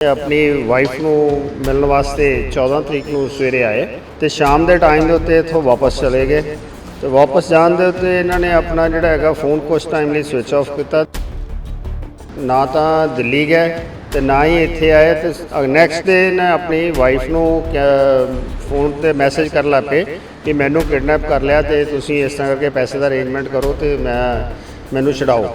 ਆਪਣੀ ਵਾਈਫ ਨੂੰ ਮਿਲਣ ਵਾਸਤੇ 14 ਤਰੀਕ ਨੂੰ ਸਵੇਰੇ ਆਏ ਤੇ ਸ਼ਾਮ ਦੇ ਟਾਈਮ ਦੇ ਉੱਤੇ ਇੱਥੋਂ ਵਾਪਸ ਚਲੇ ਗਏ। ਤੇ ਵਾਪਸ ਜਾਣ ਦੇ ਉੱਤੇ ਇਹਨਾਂ ਨੇ ਆਪਣਾ ਜਿਹੜਾ ਹੈਗਾ ਫੋਨ ਕੁਝ ਟਾਈਮ ਲਈ ਸਵਿਚ ਆਫ ਕੀਤਾ। ਨਾ ਤਾਂ ਦਿੱਲੀ ਗਏ ਤੇ ਨਾ ਹੀ ਇੱਥੇ ਆਏ ਤੇ ਨੈਕਸਟ ਡੇ ਨੇ ਆਪਣੀ ਵਾਈਫ ਨੂੰ ਫੋਨ ਤੇ ਮੈਸੇਜ ਕਰ ਲਾ ਪਏ ਕਿ ਮੈਨੂੰ ਕਿਡਨੈਪ ਕਰ ਲਿਆ ਤੇ ਤੁਸੀਂ ਇਸ ਤਰ੍ਹਾਂ ਕਰਕੇ ਪੈਸੇ ਦਾ ਅਰੇਂਜਮੈਂਟ ਕਰੋ ਤੇ ਮੈਂ, ਮੈਨੂੰ ਛਡਾਓ।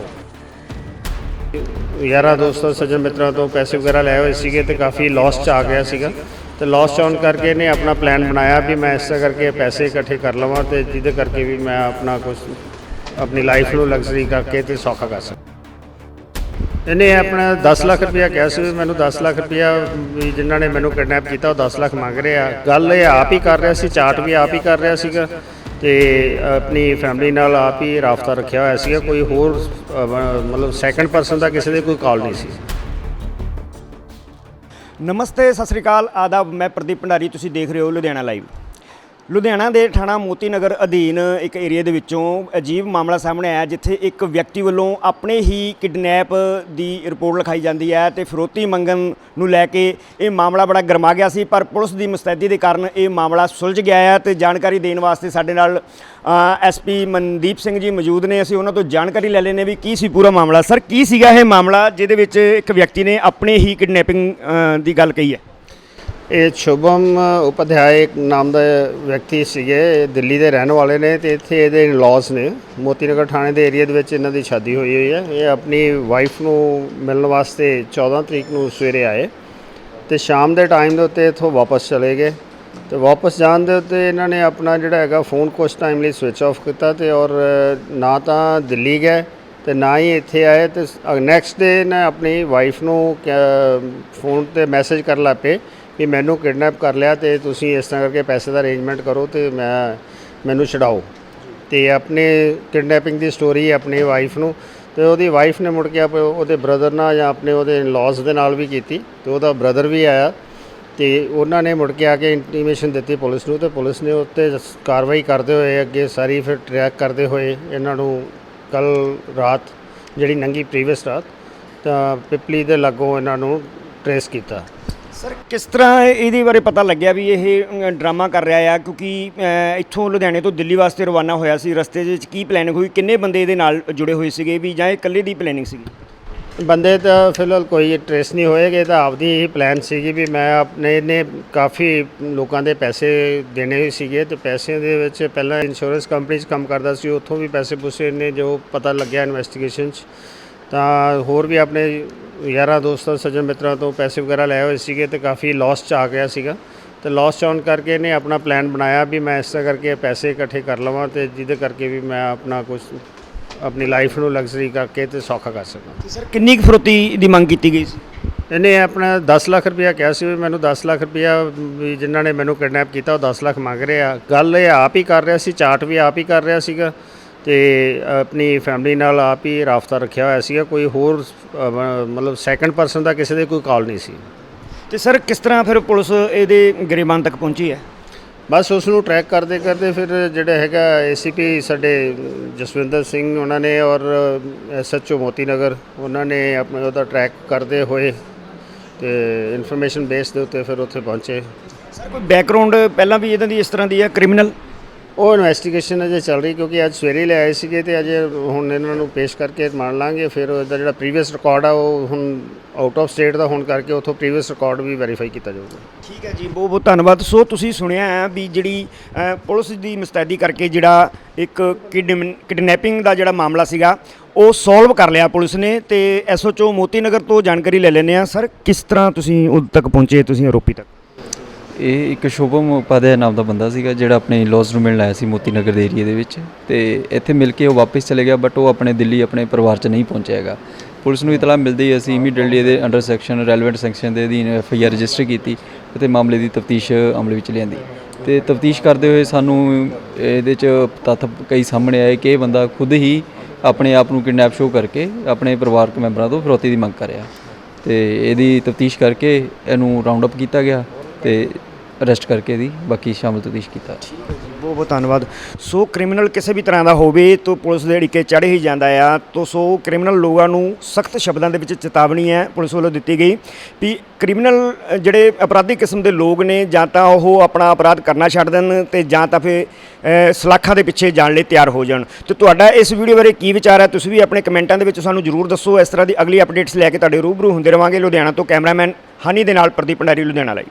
ਯਾਰਾਂ ਦੋਸਤਾਂ, ਸੱਜਣ ਮਿੱਤਰਾਂ ਤੋਂ ਪੈਸੇ ਵਗੈਰਾ ਲਏ ਹੋਏ ਸੀਗੇ ਤੇ ਕਾਫੀ ਲਾਸ ਚ ਆ ਗਿਆ ਸੀਗਾ। ਤੇ ਲਾਸ ਚ ਆਉਣ ਕਰਕੇ ਇਹਨੇ ਆਪਣਾ ਪਲਾਨ ਬਣਾਇਆ ਵੀ ਮੈਂ ਇਸ ਤਰ੍ਹਾਂ ਕਰਕੇ ਪੈਸੇ ਇਕੱਠੇ ਕਰ ਲਵਾਂ ਤੇ ਜਿਹਦੇ ਕਰਕੇ ਵੀ ਮੈਂ ਆਪਣਾ ਕੁਝ ਆਪਣੀ ਲਾਈਫ ਨੂੰ ਲਗਜ਼ਰੀ ਕਰਕੇ ਤੇ ਸੌਖਾ ਕਰ ਸਕਾਂ। ਇਹਨੇ ਆਪਣਾ 10 ਲੱਖ ਰੁਪਇਆ ਕਿਹਾ ਸੀ ਵੀ ਮੈਨੂੰ 10 ਲੱਖ ਰੁਪਇਆ ਵੀ ਜਿਨ੍ਹਾਂ ਨੇ ਮੈਨੂੰ ਕਿਡਨੈਪ ਕੀਤਾ, ਉਹ 10 ਲੱਖ ਮੰਗ ਰਿਹਾ। ਗੱਲ ਇਹ ਆਪ ਹੀ ਕਰ ਰਿਹਾ ਸੀ, ਚਾਰਟ ਵੀ ਆਪ ਹੀ ਕਰ ਰਿਹਾ ਸੀਗਾ। ਤੇ ਆਪਣੀ ਫੈਮਿਲੀ ਨਾਲ ਆਪ ਹੀ ਰਾਬਤਾ ਰੱਖਿਆ ਹੋਇਆ ਸੀਗਾ। ਕੋਈ ਹੋਰ ਅਹ, ਮਤਲਬ ਸੈਕੰਡ ਪਰਸਨ ਦਾ ਕਿਸੇ ਦੇ ਕੋਈ ਕਾਲ ਨਹੀਂ ਸੀ। ਨਮਸਤੇ ਸਤਿ ਸ੍ਰੀ ਅਕਾਲ। ਆਦਾਬ ਮੈਂ ਪ੍ਰਦੀਪ ਭੰਡਾਰੀ ਤੁਸੀਂ ਦੇਖ ਰਹੇ ਹੋ ਲੁਧਿਆਣਾ ਲਾਈਵ ਲੁਧਿਆਣਾ ਦੇ ਥਾਣਾ ਮੋਤੀ ਨਗਰ ਅਧੀਨ ਇੱਕ ਏਰੀਆ ਦੇ ਵਿੱਚੋਂ ਅਜੀਬ ਮਾਮਲਾ ਸਾਹਮਣੇ ਆਇਆ, ਜਿੱਥੇ ਇੱਕ ਵਿਅਕਤੀ ਵੱਲੋਂ ਆਪਣੇ ਹੀ ਕਿਡਨੈਪ ਦੀ ਰਿਪੋਰਟ ਲਿਖਾਈ ਜਾਂਦੀ ਹੈ ਤੇ ਫਿਰੌਤੀ ਮੰਗਣ ਨੂੰ ਲੈ ਕੇ ਇਹ ਮਾਮਲਾ ਬੜਾ ਗਰਮਾ ਗਿਆ ਸੀ, ਪਰ ਪੁਲਿਸ ਦੀ ਮੁਸਤੈਦੀ ਦੇ ਕਾਰਨ ਇਹ ਮਾਮਲਾ ਸੁਲਝ ਗਿਆ ਹੈ ਤੇ ਜਾਣਕਾਰੀ ਦੇਣ ਵਾਸਤੇ ਸਾਡੇ ਨਾਲ ਐਸਪੀ ਮਨਦੀਪ ਸਿੰਘ ਜੀ ਮੌਜੂਦ ਨੇ। ਅਸੀਂ ਉਹਨਾਂ ਤੋਂ ਜਾਣਕਾਰੀ ਲੈ ਲੈਨੇ ਵੀ ਕੀ ਸੀ ਪੂਰਾ ਮਾਮਲਾ। ਸਰ, ਕੀ ਸੀਗਾ ਇਹ ਮਾਮਲਾ, ਜਿਹਦੇ ਵਿੱਚ ਇੱਕ ਵਿਅਕਤੀ ਨੇ ਆਪਣੇ ਹੀ ਕਿਡਨੈਪਿੰਗ ਦੀ ਗੱਲ ਕਹੀ ਹੈ? ਇਹ ਸ਼ੁਭਮ ਉਪਧਿਆਇ ਨਾਮ ਦਾ ਵਿਅਕਤੀ ਸੀਗੇ, ਇਹ ਦਿੱਲੀ ਦੇ ਰਹਿਣ ਵਾਲੇ ਨੇ ਤੇ ਇੱਥੇ ਇਹਦੇ ਇਨ-ਲॉज ਨੇ। ਮੋਤੀਨਗਰ ਥਾਣੇ ਦੇ ਏਰੀਆ ਦੇ ਵਿੱਚ ਇਹਨਾਂ ਦੀ ਸ਼ਾਦੀ ਹੋਈ ਹੋਈ ਹੈ। ਇਹ ਆਪਣੀ ਵਾਈਫ ਨੂੰ ਮਿਲਣ ਵਾਸਤੇ 14 ਤਰੀਕ ਨੂੰ ਸਵੇਰੇ ਆਏ ਤੇ ਸ਼ਾਮ ਦੇ ਟਾਈਮ ਦੇ ਉੱਤੇ ਇੱਥੋਂ ਵਾਪਸ ਚਲੇ ਗਏ ਤੇ ਵਾਪਸ ਜਾਣ ਦੇ ਉੱਤੇ ਇਹਨਾਂ ਨੇ ਆਪਣਾ ਜਿਹੜਾ ਹੈਗਾ ਫੋਨ ਕੁਝ ਟਾਈਮ ਲਈ ਸਵਿਚ ਆਫ ਕੀਤਾ ਤੇ ਔਰ ਨਾ ਤਾਂ ਦਿੱਲੀ ਗਏ ਤੇ ਨਾ ਹੀ ਇੱਥੇ ਆਏ ਤੇ ਨੈਕਸਟ ਡੇ ਨਾ ਆਪਣੀ ਵਾਈਫ ਨੂੰ ਫੋਨ ਤੇ ਮੈਸੇਜ ਕਰ ਲਾ ਪਏ ਵੀ ਮੈਨੂੰ ਕਿਡਨੈਪ ਕਰ ਲਿਆ ਤੇ ਤੁਸੀਂ ਇਸ ਤਰ੍ਹਾਂ ਕਰਕੇ ਪੈਸੇ ਦਾ ਅਰੇਂਜਮੈਂਟ ਕਰੋ ਤੇ ਮੈਂ, ਮੈਨੂੰ ਛਡਾਓ। ਤੇ ਆਪਣੇ ਕਿਡਨੈਪਿੰਗ ਦੀ ਸਟੋਰੀ ਆਪਣੀ ਵਾਈਫ ਨੂੰ ਤੇ ਉਹਦੀ ਵਾਈਫ ਨੇ ਮੁੜ ਕੇ ਆਪ ਉਹਦੇ ਬ੍ਰਦਰ ਨਾਲ ਜਾਂ ਆਪਣੇ ਉਹਦੇ ਇਨ-ਲॉज ਦੇ ਨਾਲ ਵੀ ਕੀਤੀ ਤੇ ਉਹਦਾ ਬ੍ਰਦਰ ਵੀ ਆਇਆ ਤੇ ਉਹਨਾਂ ਨੇ ਮੁੜ ਕੇ ਆ ਕੇ ਇੰਟੀਮੇਸ਼ਨ ਦਿੱਤੀ ਪੁਲਿਸ ਨੂੰ ਤੇ ਪੁਲਿਸ ਨੇ ਉੱਤੇ ਕਾਰਵਾਈ ਕਰਦੇ ਹੋਏ ਅੱਗੇ ਸਾਰੀ ਫਿਰ ਟਰੈਕ ਕਰਦੇ ਹੋਏ ਇਹਨਾਂ ਨੂੰ ਕੱਲ ਰਾਤ ਜਿਹੜੀ ਨੰਗੀ ਪ੍ਰੀਵੀਅਸ ਰਾਤ, ਤਾਂ ਪਿਪਲੀ ਦੇ ਲਾਗੋਂ ਇਹਨਾਂ ਨੂੰ ਟਰੇਸ ਕੀਤਾ। ਸਰ, ਕਿਸ ਤਰ੍ਹਾਂ ਇਹਦੇ ਬਾਰੇ ਪਤਾ ਲੱਗਿਆ ਵੀ ਇਹ ਡਰਾਮਾ ਕਰ ਰਿਹਾ ਆ? ਕਿਉਂਕਿ ਇੱਥੋਂ ਲੁਧਿਆਣੇ ਤੋਂ ਦਿੱਲੀ ਵਾਸਤੇ ਰਵਾਨਾ ਹੋਇਆ ਸੀ। ਰਸਤੇ ਦੇ ਵਿੱਚ ਕੀ ਪਲੈਨਿੰਗ ਹੋਈ? ਕਿੰਨੇ ਬੰਦੇ ਇਹਦੇ ਨਾਲ ਜੁੜੇ ਹੋਏ ਸੀਗੇ? ਵੀ ਜਾਂ ਇਹ ਇਕੱਲੇ ਦੀ ਪਲੈਨਿੰਗ ਸੀਗੀ? ਬੰਦੇ ਤਾਂ ਫਿਲਹਾਲ ਕੋਈ ਟ੍ਰੇਸ ਨਹੀਂ ਹੋਏਗੇ, ਤਾਂ ਆਪਦੀ ਹੀ ਪਲਾਨ ਸੀਗੀ ਵੀ ਮੈਂ ਆਪਣੇ ਨੇ ਕਾਫੀ ਲੋਕਾਂ ਦੇ ਪੈਸੇ ਦੇਣੇ ਹੋਏ ਸੀਗੇ ਤੇ ਪੈਸਿਆਂ ਦੇ ਵਿੱਚ ਪਹਿਲਾਂ ਇੰਸ਼ੋਰੈਂਸ ਕੰਪਨੀ 'ਚ ਕੰਮ ਕਰਦਾ ਸੀ, ਉੱਥੋਂ ਵੀ ਪੈਸੇ ਪੂਸੇ ਨੇ ਜੋ ਪਤਾ ਲੱਗਿਆ ਇਨਵੈਸਟੀਗੇਸ਼ਨ 'ਚ। ਤਾਂ ਹੋਰ ਵੀ ਆਪਣੇ ਯਾਰਾਂ ਦੋਸਤਾਂ, ਸੱਜਣ ਮਿੱਤਰਾਂ ਤੋਂ ਪੈਸੇ ਵਗੈਰਾ ਲਏ ਹੋਏ ਸੀਗੇ ਤੇ ਕਾਫੀ ਲਾਸ 'ਚ ਆ ਗਿਆ ਸੀਗਾ। ਤੇ ਲਾਸ 'ਚ ਆਉਣ ਕਰਕੇ ਇਹਨੇ ਆਪਣਾ ਪਲਾਨ ਬਣਾਇਆ ਵੀ ਮੈਂ ਇਸ ਤਰ੍ਹਾਂ ਕਰਕੇ ਪੈਸੇ ਇਕੱਠੇ ਕਰ ਲਵਾਂ ਤੇ ਜਿਹਦੇ ਕਰਕੇ ਵੀ ਮੈਂ ਆਪਣਾ ਕੁਝ ਆਪਣੀ ਲਾਈਫ ਨੂੰ ਲਗਜ਼ਰੀ ਕਰਕੇ ਤੇ ਸੌਖਾ ਕਰ ਸਕਾਂ। ਸਰ ਕਿੰਨੀ ਕੁ ਫਰੋਤੀ ਦੀ ਮੰਗ ਕੀਤੀ ਗਈ ਸੀ? ਇਹਨੇ ਆਪਣਾ 10 ਲੱਖ ਰੁਪਇਆ ਕਿਹਾ ਸੀ ਵੀ ਮੈਨੂੰ 10 ਲੱਖ ਰੁਪਇਆ ਵੀ ਜਿਨ੍ਹਾਂ ਨੇ ਮੈਨੂੰ ਕਿਡਨੈਪ ਕੀਤਾ ਉਹ 10 ਲੱਖ ਮੰਗ ਰਹੇ। ਆ ਗੱਲ ਇਹ ਆਪ ਹੀ ਕਰ ਰਿਹਾ ਸੀ ਚਾਰਟ ਵੀ ਆਪ ਹੀ ਕਰ ਰਿਹਾ ਸੀਗਾ ਤੇ ਆਪਣੀ ਫੈਮਿਲੀ ਨਾਲ ਆਪ ਹੀ ਰਾਬਤਾ ਰੱਖਿਆ ਹੋਇਆ ਸੀਗਾ। ਕੋਈ ਹੋਰ ਅਹ, ਮਤਲਬ ਸੈਕੰਡ ਪਰਸਨ ਦਾ ਕਿਸੇ ਦੇ ਕੋਈ ਕਾਲ ਨਹੀਂ ਸੀ। ਤੇ ਸਰ ਕਿਸ ਤਰ੍ਹਾਂ ਫਿਰ ਪੁਲਿਸ ਇਹਦੇ ਗਰੇਬਾਨ ਤੱਕ ਪਹੁੰਚੀ ਹੈ? ਬਸ ਉਸ ਨੂੰ ਟਰੈਕ ਕਰਦੇ ਕਰਦੇ ਫਿਰ ਜਿਹੜਾ ਹੈਗਾ ਏਸੀਪੀ ਸਾਡੇ ਜਸਵਿੰਦਰ ਸਿੰਘ ਉਹਨਾਂ ਨੇ ਔਰ ਐਸਐਚਓ ਮੋਤੀ ਨਗਰ ਉਹਨਾਂ ਨੇ ਆਪਣੇ ਉਹਦਾ ਟਰੈਕ ਕਰਦੇ ਹੋਏ ਤੇ ਇਨਫੋਰਮੇਸ਼ਨ ਬੇਸ ਦੇ ਉੱਤੇ ਫਿਰ ਉੱਥੇ ਪਹੁੰਚੇ। ਸਰ, ਕੋਈ ਬੈਕਗ੍ਰਾਉਂਡ ਪਹਿਲਾਂ ਵੀ ਇਹਨਾਂ ਦੀ ਇਸ ਤਰ੍ਹਾਂ ਦੀ ਹੈ ਕ੍ਰਿਮੀਨਲ ਉਹ ਇਨਵੈਸਟੀਗੇਸ਼ਨ ਅਜੇ ਚੱਲ ਰਹੀ ਕਿਉਂਕਿ ਅੱਜ ਸਵੇਰੇ ਲੈ ਆਏ ਸੀਗੇ ਤੇ ਅਜੇ ਹੁਣ ਇਹਨਾਂ ਨੂੰ ਪੇਸ਼ ਕਰਕੇ ਮੰਨ ਲਾਂਗੇ। ਫਿਰ ਉਹਦਾ ਜਿਹੜਾ ਪ੍ਰੀਵੀਅਸ ਰਿਕਾਰਡ ਆ, ਉਹ ਹੁਣ ਆਊਟ ਆਫ ਸਟੇਟ ਦਾ ਹੋਣ ਕਰਕੇ ਉਥੋਂ ਪ੍ਰੀਵੀਅਸ ਰਿਕਾਰਡ ਵੀ ਵੈਰੀਫਾਈ ਕੀਤਾ ਜਾਊਗਾ। ਠੀਕ ਹੈ ਜੀ ਬਹੁਤ ਬਹੁਤ ਧੰਨਵਾਦ। ਸੋ ਤੁਸੀਂ ਸੁਣਿਆ ਹੈ ਵੀ ਜਿਹੜੀ ਪੁਲਿਸ ਦੀ ਮੁਸਤੈਦੀ ਕਰਕੇ ਜਿਹੜਾ ਇੱਕ ਕਿਡਨੈਪਿੰਗ ਦਾ ਜਿਹੜਾ ਮਾਮਲਾ ਸੀਗਾ, ਉਹ ਸੋਲਵ ਕਰ ਲਿਆ ਪੁਲਿਸ ਨੇ ਤੇ ਐਸਓਚਓ ਮੋਤੀ ਨਗਰ ਤੋਂ ਜਾਣਕਾਰੀ ਲੈ ਲੈਂਦੇ ਆ ਸਰ, ਕਿਸ ਤਰ੍ਹਾਂ ਤੁਸੀਂ ਉਦ ਤੱਕ ਪਹੁੰਚੇ, ਤੁਸੀਂ ਆਰੋਪੀ ਤੱਕ? ਇਹ ਇੱਕ ਸ਼ੁਭਮ ਉਪਾਧਿਆਏ ਨਾਮ ਦਾ ਬੰਦਾ ਸੀਗਾ ਜਿਹੜਾ ਆਪਣੇ ਲੌਸ ਨੂੰ ਮਿਲਣ ਆਇਆ ਸੀ ਮੋਤੀ ਨਗਰ ਦੇ ਏਰੀਆ ਦੇ ਵਿੱਚ ਤੇ ਇੱਥੇ ਮਿਲ ਕੇ ਉਹ ਵਾਪਸ ਚਲੇ ਗਿਆ ਬਟ ਉਹ ਆਪਣੇ ਦਿੱਲੀ ਆਪਣੇ ਪਰਿਵਾਰ 'ਚ ਨਹੀਂ ਪਹੁੰਚਿਆ ਹੈਗਾ। ਪੁਲਿਸ ਨੂੰ ਇਤਲਾਹ ਮਿਲਦੀ ਹੀ ਅਸੀਂ ਇਮੀਡੀਏਟਲੀ ਇਹਦੇ ਅੰਡਰ ਸੈਕਸ਼ਨ ਰੈਲੇਵੈਂਟ ਸੈਕਸ਼ਨ ਦੇ ਅਧੀਨ ਐਫ ਆਈ ਆਰ ਰਜਿਸਟਰ ਕੀਤੀ ਅਤੇ ਮਾਮਲੇ ਦੀ ਤਫਤੀਸ਼ ਅਮਲ ਵਿੱਚ ਲਿਆਂਦੀ। ਤੇ ਤਫਤੀਸ਼ ਕਰਦੇ ਹੋਏ ਸਾਨੂੰ ਇਹਦੇ 'ਚ ਤੱਥ ਕਈ ਸਾਹਮਣੇ ਆਏ ਕਿ ਇਹ ਬੰਦਾ ਖੁਦ ਹੀ ਆਪਣੇ ਆਪ ਨੂੰ ਕਿਡਨੈਪ ਸ਼ੋ ਕਰਕੇ ਆਪਣੇ ਪਰਿਵਾਰਕ ਮੈਂਬਰਾਂ ਤੋਂ ਫਿਰੌਤੀ ਦੀ ਮੰਗ ਕਰ ਰਿਹਾ। ਤੇ ਇਹਦੀ ਤਫਤੀਸ਼ ਕਰਕੇ ਇਹਨੂੰ ਰਾਉਂਡ ਅਪ ਕੀਤਾ ਗਿਆ। ਤੇ ਅਰੈਸਟ ਕਰਕੇ ਇਹਦੀ ਬਾਕੀ ਸ਼ਾਮਲ ਤਫਤੀਸ਼ ਕੀਤਾ। ਬਹੁਤ ਬਹੁਤ ਧੰਨਵਾਦ। ਸੋ ਕ੍ਰਿਮੀਨਲ ਕਿਸੇ ਵੀ ਤਰ੍ਹਾਂ ਦਾ ਹੋਵੇ ਤਾਂ ਪੁਲਿਸ ਦੇ ਢਿੱਕੇ ਚੜ੍ਹ ਹੀ ਜਾਂਦਾ ਆ। ਤੋ ਸੋ ਕ੍ਰਿਮੀਨਲ ਲੋਕਾਂ ਨੂੰ ਸਖਤ ਸ਼ਬਦਾਂ ਦੇ ਵਿੱਚ ਚੇਤਾਵਨੀ ਹੈ, ਪੁਲਿਸ ਵੱਲੋਂ ਦਿੱਤੀ ਗਈ ਵੀ ਕ੍ਰਿਮੀਨਲ ਜਿਹੜੇ ਅਪਰਾਧੀ ਕਿਸਮ ਦੇ ਲੋਕ ਨੇ, ਜਾਂ ਤਾਂ ਉਹ ਆਪਣਾ ਅਪਰਾਧ ਕਰਨਾ ਛੱਡ ਦੇਣ ਤੇ ਜਾਂ ਤਾਂ ਫਿਰ ਸਲਾਖਾਂ ਦੇ ਪਿੱਛੇ ਜਾਣ ਲਈ ਤਿਆਰ ਹੋ ਜਾਣ। ਤੇ ਤੁਹਾਡਾ ਇਸ ਵੀਡੀਓ ਬਾਰੇ ਕੀ ਵਿਚਾਰ ਹੈ, ਤੁਸੀਂ ਵੀ ਆਪਣੇ ਕਮੈਂਟਾਂ ਦੇ ਵਿੱਚ ਸਾਨੂੰ ਜਰੂਰ ਦੱਸੋ। ਇਸ ਤਰ੍ਹਾਂ ਦੀ ਅਗਲੀ ਅਪਡੇਟਸ ਲੈ ਕੇ ਤੁਹਾਡੇ ਰੂਬਰੂ ਹੁੰਦੇ ਰਵਾਂਗੇ। ਲੁਧਿਆਣਾ ਤੋਂ ਕੈਮਰਾਮੈਨ ਹਨੀ ਦੇ ਨਾਲ ਪ੍ਰਦੀਪ ਭੰਡਾਰੀ, ਲੁਧਿਆਣਾ ਲਈ।